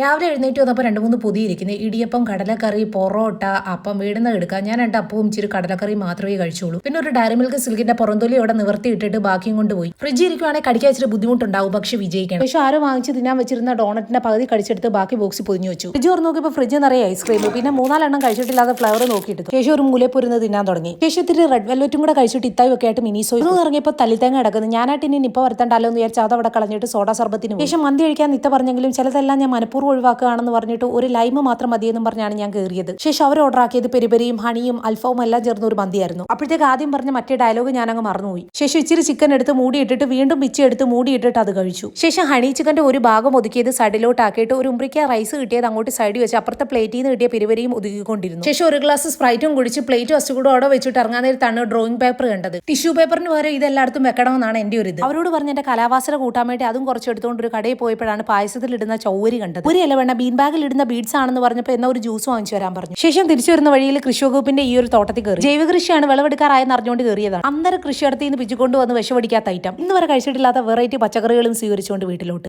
രാവിലെ എഴുന്നേറ്റ് വന്നപ്പോൾ രണ്ട് മൂന്ന് പൊതി ഇരിക്കുന്നത് ഇടിയപ്പം കടലക്കറി പൊറോട്ട അപ്പം വീടുന്ന എടുക്കാം. ഞാൻ രണ്ട് അപ്പവും ഇച്ചിരി കടലക്കറി മാത്രമേ കഴിച്ചുള്ളൂ. പിന്നെ ഒരു ഡയറി മിൽക്ക് സിൽക്കിന്റെ പുറന്തൊലി അവിടെ നിവർത്തിയിട്ടിട്ട് ബാക്കിയും കൊണ്ടുപോയി ഫ്രിഡ്ജ് ഇരിക്കുവാണെങ്കിൽ കടിക്കാൻ ഇച്ചിരി ബുദ്ധിമുട്ടുണ്ടാവും. പക്ഷെ വിജയിക്കണം. പക്ഷെ ആരോ വാങ്ങിച്ച് തിന്നാൻ വെച്ചിരുന്ന ഡോണറ്റിന്റെ പകുതി കടിച്ചെടുത്ത് ബാക്കി ബോക്സ് പൊതിഞ്ഞു വെച്ചു. ഫ്രിഡ്ജ് ഓർന്ന് നോക്കിയപ്പോൾ ഫ്രിഡ്ജ് നിറയെ ഐസ്ക്രീം പിന്നെ മൂന്നാലെണ്ണം കഴിച്ചിട്ടില്ലാതെ ഫ്ലവർ നോക്കിയിട്ട് ശേഷം ഒരു മൂലപ്പൊരുന്ന് തിന്നാൻ തുടങ്ങി. ശേഷം ഇത്തിരി റെഡ് വെൽവെറ്റും കൂടെ കഴിച്ചിട്ട് ഇത്തായും ഒക്കെ ആയിട്ട് മിനിസോ ഇത് ഇറങ്ങിയപ്പോൾ തല്ലിത്തേങ്ങ കിടക്കുന്നു. ഞാനായിട്ട് ഇനി നിപ്പ വരുത്തണ്ടല്ലോ എന്ന് വിചാരിച്ചാൽ അത് അവിടെ കളഞ്ഞിട്ട് സോഡാ സർബത്തിന്. ശേഷം മന്തി കഴിക്കാൻ നിത്ത പറഞ്ഞെങ്കിലും ചിലതെല്ലാം ഞാൻ മനഃപൂർവം ഒഴിവാക്കുകയാണെന്ന് പറഞ്ഞിട്ട് ഒരു ലൈമ് മാത്രം മതിയെന്നും പറഞ്ഞാണ് ഞാൻ കയറിയത് ശേഷം അവർ ഓർഡർ ആക്കിയത് പെരിപെരിയും ഹണിയും അൽഫവും എല്ലാം ചേർന്ന ഒരു മന്തിയായിരുന്നു. അപ്പോഴത്തേക്ക് ആദ്യം പറഞ്ഞ മറ്റേ ഡയലോഗ് ഞാൻ അങ്ങ് മറന്നുപോയി. ശേഷം ഇച്ചിരി ചിക്കൻ എടുത്ത് മൂടിയിട്ടിട്ട് വീണ്ടും പിച്ചി എടുത്ത് മൂടിയിട്ടിട്ട് അത് കഴിച്ചു. ശേഷം ഹണി ചിക്കന്റെ ഒരു ഭാഗം ഒതുക്കിയത് സൈഡിലോട്ട് ആക്കിയിട്ട് ഒരു ഉമ്രിക്ക റൈസ് കിട്ടിയത് അങ്ങോട്ട് സൈഡിൽ വെച്ച് അപ്പുറത്തെ പ്ലേറ്റിൽ നിന്ന് കിട്ടിയ പെരിപെരിയും ഒതുക്കിക്കൊണ്ടിരുന്നു. ശേഷം ഒരു ഗ്ലാസ് സ്പ്രൈറ്റും കുടിച്ച് പ്ലേറ്റ് വസ്തു കൂടെ അവിടെ വെച്ചിട്ട് ഇറങ്ങാൻ നേരത്താണ് ഡ്രോയിങ് പേപ്പർ കണ്ടത്. ടിഷ്യൂ പേപ്പറിന് വരെ ഇതെല്ലായിടത്തും വെക്കണമെന്നാണ് എന്റെ ഒരു ഇത്. അവരോട് പറഞ്ഞ എന്റെ കലാവാസന കൂട്ടാൻ വേണ്ടി അതും കുറച്ച് എടുത്തുകൊണ്ട് ഒരു കടയിൽ പോയപ്പോഴാണ് പായസത്തിൽ ഇടുന്ന ചൗവരി കണ്ടത്. ഒരു വേണ്ട? ബീൻ ബാഗിൽ ഇടുന്ന ബീഡ്സ് ആണെന്ന് പറഞ്ഞപ്പോൾ എന്നാ ഒരു ജ്യൂസ് വാങ്ങിച്ചു വരാൻ പറഞ്ഞു. ശേഷം തിരിച്ചു വരുന്ന വഴിയിൽ കൃഷി വകുപ്പിന്റെ ഈ ഒരു തോട്ടത്തിൽ കയറി. ജൈവ കൃഷിയാണ് വിളവെടുക്കാറായെന്ന് അറിഞ്ഞുകൊണ്ട് കയറിയതാണ്. അന്നേരം കൃഷിയിടത്തിൽ നിന്ന് പിച്ചുകൊണ്ട് വന്ന് വിഷമടിക്കാത്ത ഐറ്റം ഇന്ന് വരെ കഴിച്ചിട്ടില്ലാത്ത വെറൈറ്റി പച്ചക്കറികളും സ്വീകരിച്ചുകൊണ്ട് വീട്ടിലോട്ട്.